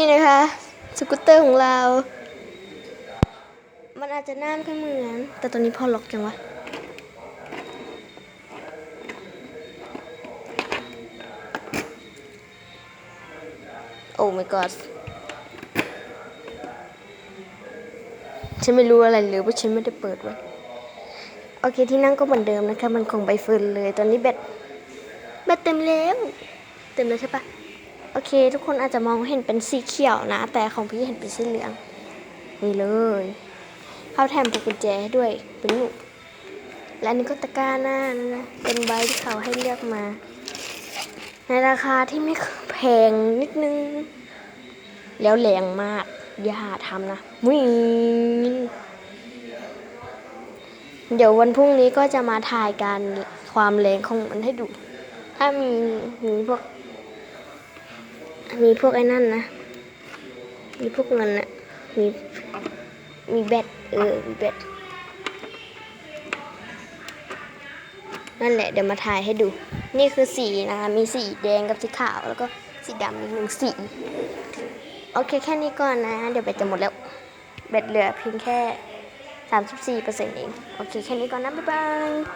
นี่นะคะ สกูตเตอร์ของเรา มันอาจจะน้าไม่ค่อยเหมือน แต่ตอนนี้พอล็อกยังวะโอ้ my god ฉันไม่รู้อะไรเลยว่าฉันไม่ได้เปิดไว้โอเคที่นั่งก็เหมือนเดิมนะคะ มันคงใบเฟิร์นเลย ตอนนี้แบตแบตเต็มแล้ว เต็มแล้วใช่ปะ อเค ทุกคนอาจจะมองเห็นเป็นสีเขียวนะ แต่ของพี่เห็นเป็นสีเหลืองนี่เลยเขาแถมพวงกุญแจให้ด้วยเป็นลูกและนนี้ก็ตะกร้าหน้านะเป็นใบที่เขาให้เลือกมา ในราคาที่ไม่แพงนิดนึง แล้วแรงมากอย่าทำนะวิงเดี๋ยววันพรุ่งนี้ก็จะมาถ่ายการความแรงของมันให้ดู ถ้ามีมีพวก มีพวกไอ้นั่นนะ มีพวกเงินนะมี มีแบตเออ มีแบตนั่นแหละ เดี๋ยวมาถ่ายให้ดู นี่คือสีนะคะ มีสีแดงกับสีขาว แล้วก็สีดำอีกหนึ่งสี โอเคแค่นี้ก่อนนะ เดี๋ยวแบตจะหมดแล้ว แบตเหลือเพียงแค่ 34%เอง โอเคแค่นี้ก่อนนะ บ๊ายบาย